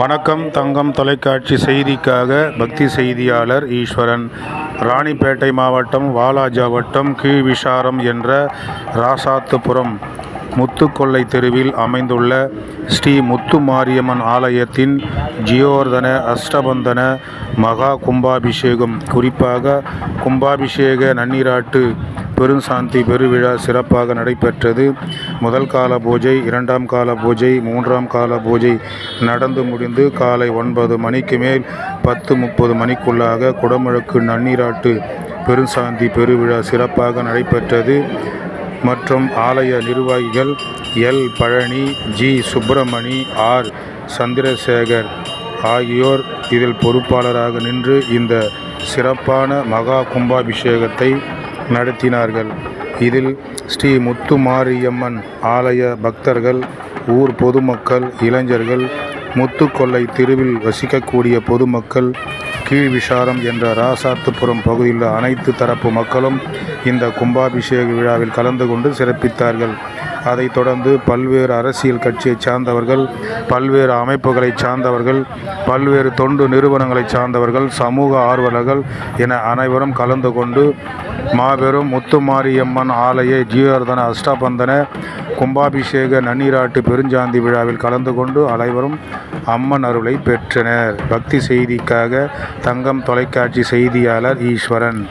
வணக்கம் தங்கம் தொலைக்காட்சி செய்திக்காக பக்தி செய்தியாளர் ஈஸ்வரன். ராணிப்பேட்டை மாவட்டம் வாலாஜா வட்டம் கீழ்விசாரம் என்ற ராசாத்துப்புரம் முத்துக்கொள்ளை தெருவில் அமைந்துள்ள ஸ்ரீ முத்து மாரியம்மன் ஆலயத்தின் ஜியோர்தன அஷ்டபந்தன மகா கும்பாபிஷேகம். குறிப்பாக கும்பாபிஷேக நன்னீராட்டு பெருஞ்சாந்தி பெருவிழா சிறப்பாக நடைபெற்றது. முதல் கால பூஜை இரண்டாம் கால பூஜை மூன்றாம் கால பூஜை நடந்து முடிந்து காலை ஒன்பது மணிக்கு மேல் பத்து முப்பது மணிக்குள்ளாக குடமுழுக்கு நன்னீராட்டு பெருஞ்சாந்தி பெருவிழா சிறப்பாக நடைபெற்றது. மற்றும் ஆலய நிர்வாகிகள் L. Palani G. Subramani R. Chandrasekar ஆகியோர் இதில் பொறுப்பாளராக நின்று இந்த சிறப்பான மகா கும்பாபிஷேகத்தை நடத்தினார்கள். இதில் ஸ்ரீ முத்துமாரியம்மன் ஆலய பக்தர்கள் ஊர் பொதுமக்கள் இளைஞர்கள் முத்துக்கொல்லை தெருவில் வசிக்கக்கூடிய பொதுமக்கள் கீழ்விசாரம் என்ற ராசாத்துப்புறம் பகுதியில் அனைத்து தரப்பு மக்களும் இந்த கும்பாபிஷேக விழாவில் கலந்து கொண்டு சிறப்பித்தார்கள். அதைத் தொடர்ந்து பல்வேறு அரசியல் கட்சியைச் சார்ந்தவர்கள் பல்வேறு அமைப்புகளைச் சார்ந்தவர்கள் பல்வேறு தொண்டு நிறுவனங்களைச் சார்ந்தவர்கள் சமூக ஆர்வலர்கள் என அனைவரும் கலந்து கொண்டு மாபெரும் முத்துமாரியம்மன் ஆலய ஜீவர்தன அஷ்டபந்தன கும்பாபிஷேக நன்னீராட்டு பெருஞ்சாந்தி விழாவில் கலந்து கொண்டு அனைவரும் அம்மன் அருளை பெற்றனர். பக்தி செய்திக்காக தங்கம் தொலைக்காட்சி செய்தியாளர் ஈஸ்வரன்.